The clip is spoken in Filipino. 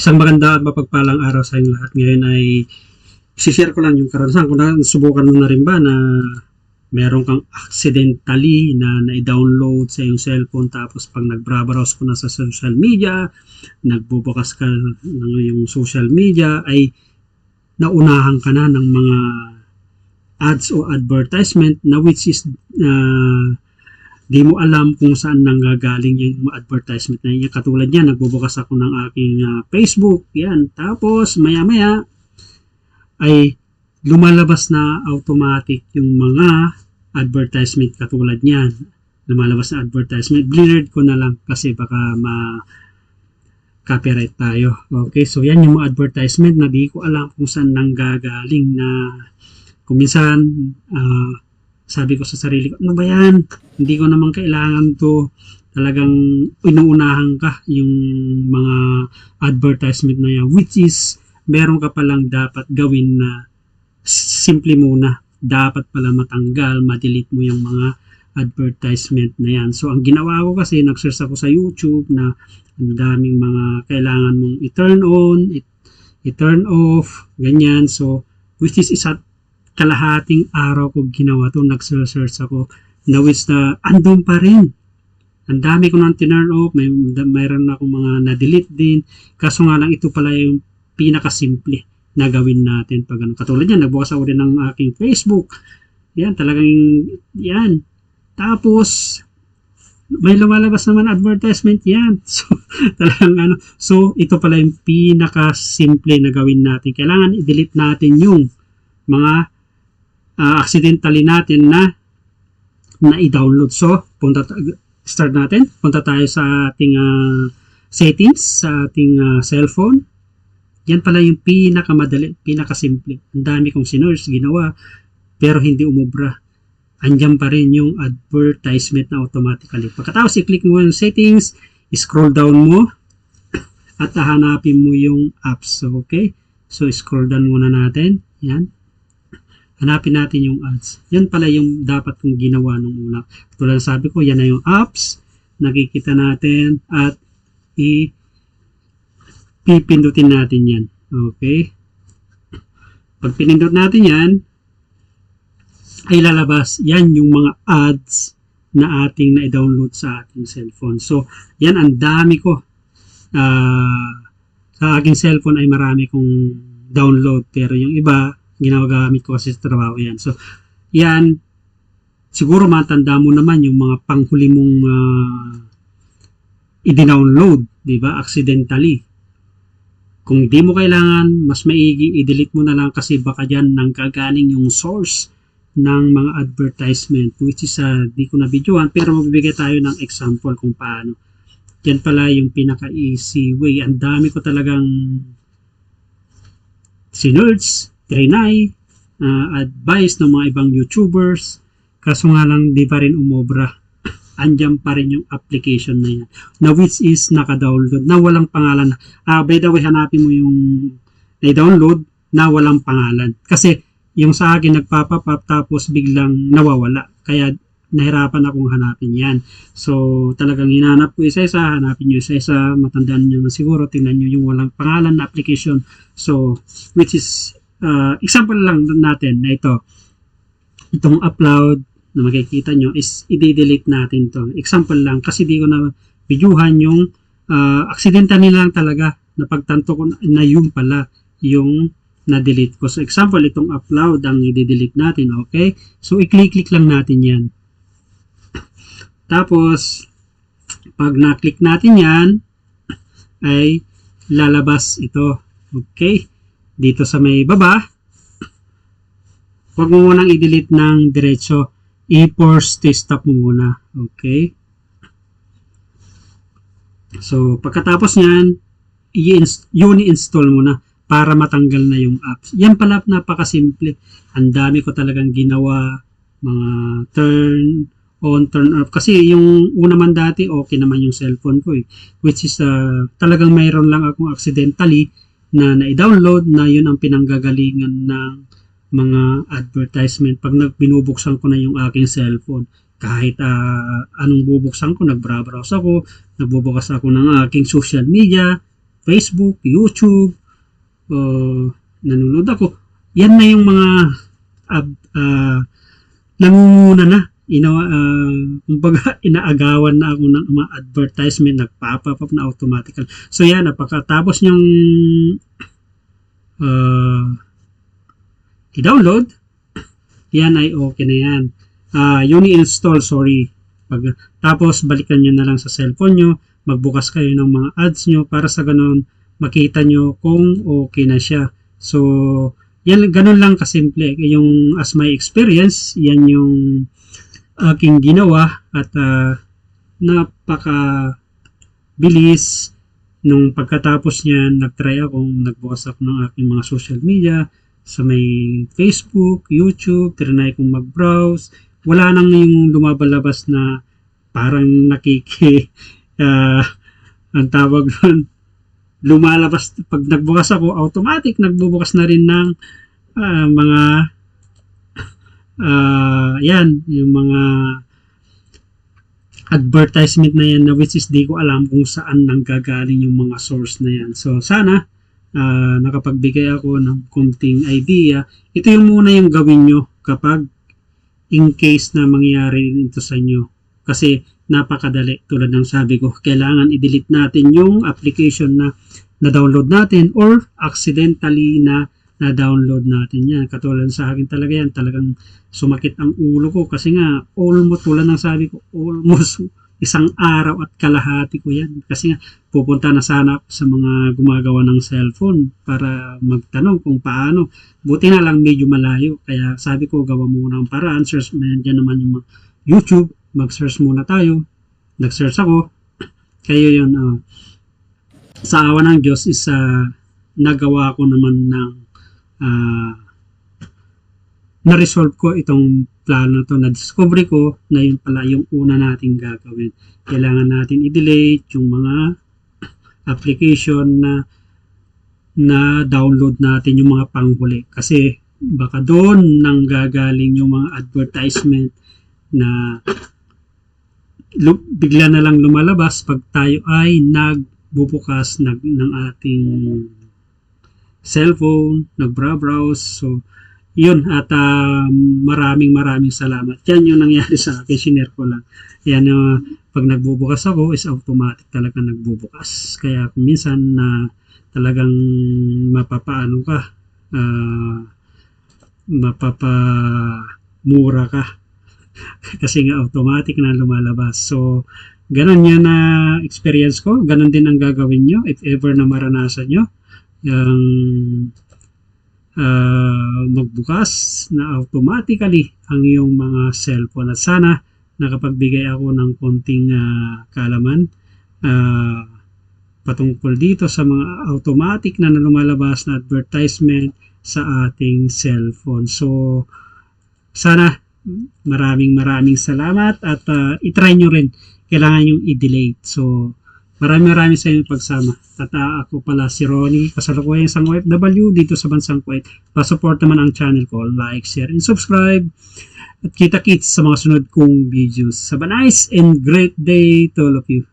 Isang maganda at mapagpalang araw sa inyong lahat. Ngayon ay share ko lang yung karanasan. Kung nasubukan mo na rin ba na meron kang accidentally na na-download sa iyong cellphone tapos pag nag-browse ko na sa social media, nagbubukas ka ng yung social media ay naunahan ka na ng mga ads o advertisement na which is uh, di mo alam kung saan nanggagaling yung advertisement na yan. Katulad yan, nagbubukas ako ng aking uh, Facebook, yan. Tapos, maya-maya, ay lumalabas na automatic yung mga advertisement katulad niyan. Lumalabas na advertisement. Blurred ko na lang kasi baka ma copyright tayo. Okay, so yan yung mga advertisement na di ko alam kung saan nanggagaling na kung minsan uh, sabi ko sa sarili ko, ano ba yan? Hindi ko naman kailangan to. Talagang inuunahan ka yung mga advertisement na yan which is meron ka palang dapat gawin na simple muna. Dapat pala matanggal ma-delete mo yung mga advertisement na yan. So ang ginawa ko kasi nag-search ako sa YouTube na ang daming mga kailangan mong i-turn on i-turn off ganyan. So which is isa kalahating araw ko ginawa to nag-search ako na which na andun pa rin ang dami ko nang tinurn off may mayroon na akong mga na-delete din kaso nga lang ito pala yung pinakasimple na gawin natin pag ano. Katulad yan, nagbukas ako rin ng aking Facebook. Yan, talagang yan. Tapos, may lumalabas naman advertisement yan. So, talagang ano. So, ito pala yung pinaka-simple na gawin natin. Kailangan i-delete natin yung mga uh, accidentally natin na na i-download. So, punta start natin. Punta tayo sa ating uh, settings sa ating uh, cellphone. Yan pala yung pinakamadali, pinakasimple. Ang dami kong sinerge, ginawa, pero hindi umubra. Andyan pa rin yung advertisement na automatically. Pagkatapos i-click mo yung settings, scroll down mo, at hahanapin mo yung apps. So, okay? So, scroll down muna natin. Yan. Hanapin natin yung ads. Yan pala yung dapat kong ginawa nung una. Tulad sabi ko, yan na yung apps. Nakikita natin at i- pipindutin natin yan. Okay? Pag pinindot natin yan, ay lalabas yan yung mga ads na ating na-download sa ating cellphone. So, yan ang dami ko. Uh, sa aking cellphone ay marami kong download pero yung iba, ginagamit ko kasi sa trabaho yan. So, yan, siguro matanda mo naman yung mga panghuli mong uh, i-download, di ba? Accidentally. Kung di mo kailangan, mas maigi, i-delete mo na lang kasi baka dyan nang kagaling yung source ng mga advertisement which is uh, di ko na videoan pero magbibigay tayo ng example kung paano. Yan pala yung pinaka easy way. Ang dami ko talagang sinerge, trinay, uh, advice ng mga ibang YouTubers. Kaso nga lang di pa rin umobra andyan pa rin yung application na yan. Na which is naka-download, na walang pangalan. Ah, by the way, hanapin mo yung na-download na walang pangalan. Kasi yung sa akin nagpapap up tapos biglang nawawala. Kaya nahirapan akong hanapin yan. So, talagang hinanap ko isa-isa, hanapin nyo isa-isa, matandaan nyo na siguro, tingnan nyo yung walang pangalan na application. So, which is, uh, example lang natin na ito, itong upload, na makikita nyo is i-delete natin to. Example lang, kasi di ko na videohan yung uh, accidental nila lang talaga na pagtanto ko na yun pala yung na-delete ko. So example, itong upload ang i-delete natin, okay? So i-click-click lang natin yan. Tapos, pag na-click natin yan, ay lalabas ito. Okay? Dito sa may baba, huwag mo munang i-delete ng diretso i-force stop mo muna. Okay? So, pagkatapos niyan, i-install mo na para matanggal na yung apps. Yan pala napakasimple. Ang dami ko talagang ginawa mga turn on, turn off. Kasi yung una man dati, okay naman yung cellphone ko eh. Which is uh, talagang mayroon lang akong accidentally na na-download na yun ang pinanggagalingan ng mga advertisement pag nagbinubuksan ko na yung aking cellphone kahit uh, anong bubuksan ko nagbrowse ako nagbubukas ako ng aking social media Facebook, YouTube, uh, nanonood ako. Yan na yung mga ab- ah, nangunguna na. Ina, uh, kumbaga, inaagawan na ako ng mga advertisement, nagpapapap na automatical. So yan, napakatapos niyang uh, i-download, yan ay okay na yan. Uh, yun i-install, sorry. Pag, tapos, balikan nyo na lang sa cellphone nyo, magbukas kayo ng mga ads nyo para sa ganun, makita nyo kung okay na siya. So, yan, ganun lang kasimple. Yung as my experience, yan yung aking ginawa at uh, napaka bilis nung pagkatapos niyan nagtry ako nagbukas ako ng aking mga social media sa may Facebook, YouTube, trinay kong mag-browse. Wala nang yung lumabalabas na parang nakiki uh, ang tawag doon lumalabas. Pag nagbukas ako automatic nagbubukas na rin ng uh, mga uh, yan yung mga advertisement na yan na which is di ko alam kung saan nanggagaling yung mga source na yan. So sana uh, nakapagbigay ako ng konting idea. Ito yung muna yung gawin nyo kapag in case na mangyari ito sa inyo. Kasi napakadali tulad ng sabi ko, kailangan i-delete natin yung application na na-download natin or accidentally na na-download natin yan. Katulad sa akin talaga yan, talagang sumakit ang ulo ko kasi nga almost, tulad ng sabi ko, almost isang araw at kalahati ko yan. Kasi nga, pupunta na sana ako sa mga gumagawa ng cellphone para magtanong kung paano. Buti na lang medyo malayo. Kaya sabi ko, gawa muna ang paraan. Search, nandiyan naman yung YouTube. Mag-search muna tayo. Nag-search ako. Kayo yun, uh, sa awa ng Diyos is uh, nagawa ko naman ng uh, na-resolve ko itong plano to na-discover ko na yun pala yung una nating gagawin. Kailangan natin i-delete yung mga application na na download natin yung mga panghuli kasi baka doon nang gagaling yung mga advertisement na bigla na lang lumalabas pag tayo ay nagbubukas nag, ng ating cellphone, nag-browse. So, yun. At uh, maraming maraming salamat. Yan yung nangyari sa akin. Sinare ko lang. Yan uh, pag nagbubukas ako is automatic talaga nagbubukas. Kaya minsan na uh, talagang mapapaano ka. Uh, mapapamura ka. Kasi nga automatic na lumalabas. So, ganun yan na experience ko. Ganun din ang gagawin nyo if ever na maranasan nyo yung uh, magbukas na automatically ang iyong mga cellphone at sana nakapagbigay ako ng konting uh, kalaman uh, patungkol dito sa mga automatic na lumalabas na advertisement sa ating cellphone. So, sana maraming maraming salamat at uh, itry nyo rin. Kailangan yung i-delete. So, Maraming maraming sa inyong pagsama. At uh, ako pala si Ronnie, kasalukuyan isang OFW dito sa bansang Kuwait. Pa-support naman ang channel ko. Like, share, and subscribe. At kita-kits sa mga sunod kong videos. Have a nice and great day to all of you.